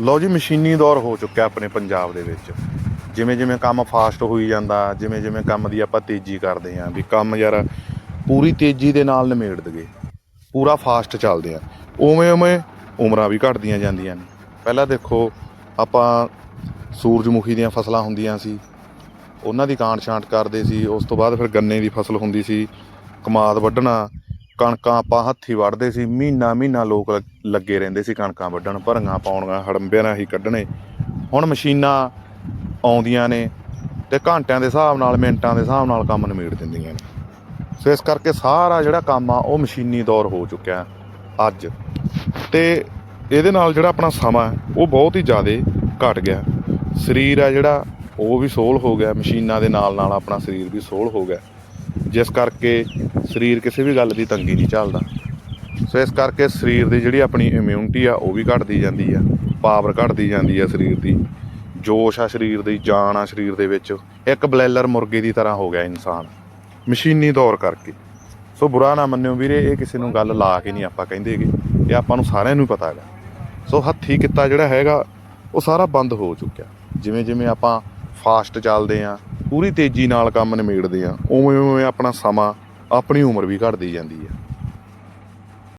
ਲਓ ਜੀ, ਮਸ਼ੀਨੀ ਦੌਰ ਹੋ ਚੁੱਕਿਆ ਆਪਣੇ ਪੰਜਾਬ ਦੇ ਵਿੱਚ। ਜਿਵੇਂ ਜਿਵੇਂ ਕੰਮ ਫਾਸਟ ਹੋਈ ਜਾਂਦਾ, ਜਿਵੇਂ ਜਿਵੇਂ ਕੰਮ ਦੀ ਆਪਾਂ ਤੇਜ਼ੀ ਕਰਦੇ ਆਂ ਵੀ ਕੰਮ ਯਾਰ ਪੂਰੀ ਤੇਜ਼ੀ ਦੇ ਨਾਲ ਨਿਮੇੜ ਦਗੇ ਪੂਰਾ ਫਾਸਟ ਚੱਲਦੇ ਆ। ਉਵੇਂ ਉਵੇਂ ਉਮਰਾਂ ਵੀ ਘਟਦੀਆਂ ਜਾਂਦੀਆਂ ਨੇ। ਪਹਿਲਾਂ ਦੇਖੋ, ਆਪਾਂ ਸੂਰਜਮੁਖੀ ਦੀਆਂ ਫਸਲਾਂ ਹੁੰਦੀਆਂ ਸੀ, ਉਹਨਾਂ ਦੀ ਕਾਂਟ ਛਾਂਟ ਕਰਦੇ ਸੀ, ਉਸ ਤੋਂ ਬਾਅਦ ਫਿਰ ਗੰਨੇ ਦੀ ਫਸਲ ਹੁੰਦੀ ਸੀ, ਕਮਾਦ ਵੱਢਣਾ ਕਣਕਾਂ ਆਪਾਂ ਹੱਥੀ ਵੱਢਦੇ ਸੀ, ਮਹੀਨਾ ਮਹੀਨਾ ਲੋਕ ਲ- ਲੱਗੇ ਰਹਿੰਦੇ ਸੀ ਕਣਕਾਂ ਵੱਢਣ, ਭਰੀਆਂ ਪਾਉਣੀਆਂ, ਹੜੰਬਿਆਂ ਨਾਲ ਹੀ ਕੱਢਣੇ। ਹੁਣ ਮਸ਼ੀਨਾਂ ਆਉਂਦੀਆਂ ਨੇ ਤੇ ਘੰਟਿਆਂ ਦੇ ਹਿਸਾਬ ਨਾਲ, ਮਿੰਟਾਂ ਦੇ ਹਿਸਾਬ ਨਾਲ ਕੰਮ ਨਿਮੇੜ ਦਿੰਦੀਆਂ ਨੇ। ਸੋ ਇਸ ਕਰਕੇ ਸਾਰਾ ਜਿਹੜਾ ਕੰਮ ਆ, ਉਹ ਮਸ਼ੀਨੀ ਦੌਰ ਹੋ ਚੁੱਕਿਆ ਅੱਜ। ਤੇ ਇਹਦੇ ਨਾਲ ਜਿਹੜਾ ਆਪਣਾ ਸਮਾਂ ਉਹ ਬਹੁਤ ਹੀ ਜ਼ਿਆਦਾ ਘਟ ਗਿਆ। ਸਰੀਰ ਆ ਜਿਹੜਾ, ਉਹ ਵੀ ਸੋਲ ਹੋ ਗਿਆ। ਮਸ਼ੀਨਾਂ ਦੇ ਨਾਲ ਨਾਲ ਆਪਣਾ ਸਰੀਰ ਵੀ ਸੋਲ ਹੋ ਗਿਆ। ਜਿਸ ਕਰਕੇ ਸਰੀਰ ਕਿਸੇ ਵੀ ਗੱਲ ਦੀ ਤੰਗੀ ਨਹੀਂ ਝੱਲਦਾ। ਸੋ ਇਸ ਕਰਕੇ ਸਰੀਰ ਦੀ ਜਿਹੜੀ ਆਪਣੀ ਇਮਿਊਨਿਟੀ ਆ, ਉਹ ਵੀ ਘਟਦੀ ਜਾਂਦੀ ਆ। ਪਾਵਰ ਘਟਦੀ ਜਾਂਦੀ ਆ ਸਰੀਰ ਦੀ। ਜੋਸ਼ ਆ ਸਰੀਰ ਦੀ, ਜਾਨ ਆ ਸਰੀਰ ਦੇ ਵਿੱਚ। ਇੱਕ ਬਲੈਲਰ ਮੁਰਗੇ ਦੀ ਤਰ੍ਹਾਂ ਹੋ ਗਿਆ ਇਨਸਾਨ। ਮਸ਼ੀਨੀ ਦੌਰ ਕਰਕੇ। ਸੋ ਬੁਰਾ ਨਾ ਮੰਨਿਓ ਵੀਰੇ, ਇਹ ਕਿਸੇ ਨੂੰ ਗੱਲ ਲਾ ਕੇ ਨਹੀਂ ਆਪਾਂ ਕਹਿੰਦੇਗੇ ਇਹ ਆਪਾਂ ਨੂੰ ਸਾਰਿਆਂ ਨੂੰ ਹੀ ਪਤਾ ਹੈਗਾ। ਸੋ ਹੱਥੀ ਕਿੱਤਾ ਜਿਹੜਾ ਹੈਗਾ, ਉਹ ਸਾਰਾ ਬੰਦ ਹੋ ਚੁੱਕਿਆ। ਜਿਵੇਂ ਜਿਵੇਂ ਆਪਾਂ ਫਾਸਟ ਚੱਲਦੇ ਆ ਪੂਰੀ ਤੇਜ਼ੀ ਨਾਲ ਕੰਮ ਨਿਬੇੜਦੇ ਆ, ਉਵੇਂ ਉਵੇਂ ਆਪਣਾ ਸਮਾਂ ਆਪਣੀ ਉਮਰ ਵੀ ਘਟਦੀ ਜਾਂਦੀ ਹੈ